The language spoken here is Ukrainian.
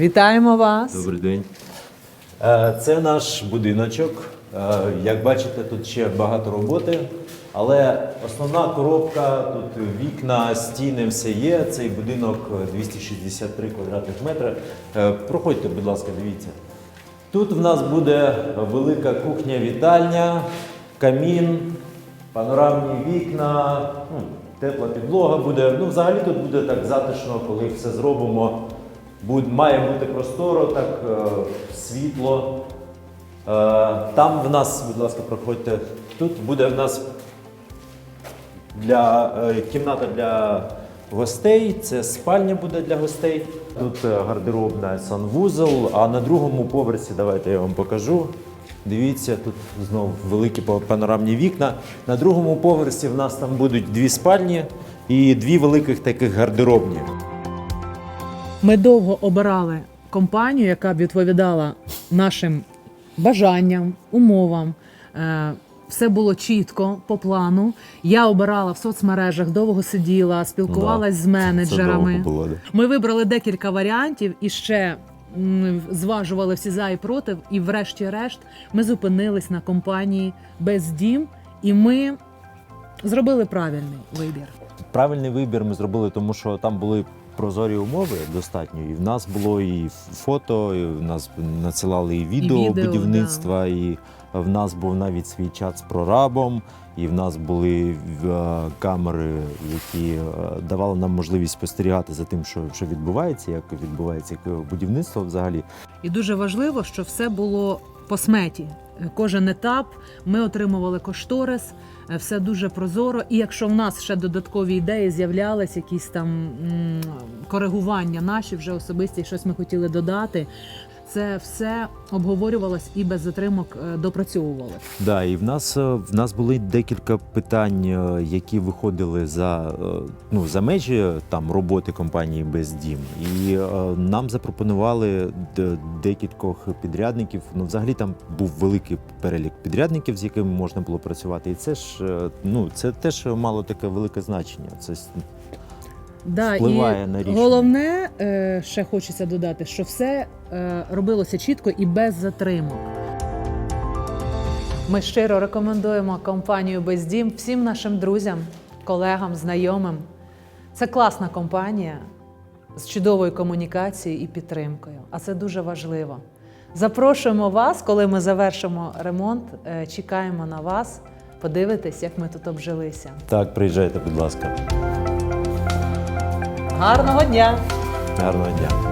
Вітаємо вас. Добрий день. Е, Це наш будиночок. Е, Як бачите, тут ще багато роботи. Але основна коробка, тут вікна, стіни, все є. Цей будинок е, 263 квадратних метри. Е, Проходьте, будь ласка, дивіться. Тут в нас буде велика кухня-вітальня, камін, панорамні вікна, ну, тепла підлога буде. Ну, взагалі тут буде так затишно, коли все зробимо. Має бути просторо, так е, світло. Е, там в нас, будь ласка, проходьте. Тут буде в нас для, е, кімната для гостей, це спальня буде для гостей. Тут гардеробна санвузол, а на другому поверсі, давайте я вам покажу. Дивіться, тут знову великі панорамні вікна. На другому поверсі в нас там будуть дві спальні і дві великих таких гардеробні. Ми довго обирали компанію, яка б відповідала нашим бажанням, умовам. Е, Все було чітко по плану. Я обирала в соцмережах, довго сиділа, спілкувалась з менеджерами. Це довго було, да. Ми вибрали декілька варіантів і ще зважували всі за і проти. І, врешті-решт, ми зупинились на компанії Бездім, і ми зробили правильний вибір. Правильний вибір ми зробили, тому що там були прозорі умови достатньо. І в нас було і фото, і в нас надсилали і відео, відео, будівництва, і в нас був навіть свій чат з прорабом, і в нас були е, камери, які е, давали нам можливість спостерігати за тим, що, що відбувається, як відбувається як будівництво взагалі. І дуже важливо, що все було по сметі. Кожен етап ми отримували кошторис, все дуже прозоро. І якщо в нас ще додаткові ідеї з'являлись, якісь там коригування наші вже особисті, щось ми хотіли додати. Це все обговорювалось і без затримок е, допрацьовували. Да, і в нас е, в нас були декілька питань, е, які виходили за ну за межі там роботи компанії Бездім. І нам запропонували декількох підрядників. Ну, взагалі там був великий перелік підрядників, з якими можна було працювати. І це ж ну це теж мало таке велике значення. Це Да, Впливає і на рішення. головне, е, ще хочеться додати, що все е, робилося чітко і без затримок. Ми щиро рекомендуємо компанію Бездім всім нашим друзям, колегам, знайомим. Це класна компанія з чудовою комунікацією і підтримкою, а це дуже важливо. Запрошуємо вас, коли ми завершимо ремонт. е, Чекаємо на вас, подивитись, як ми тут обжилися. так, приїжджайте, будь ласка. Гарного дня! Гарного дня.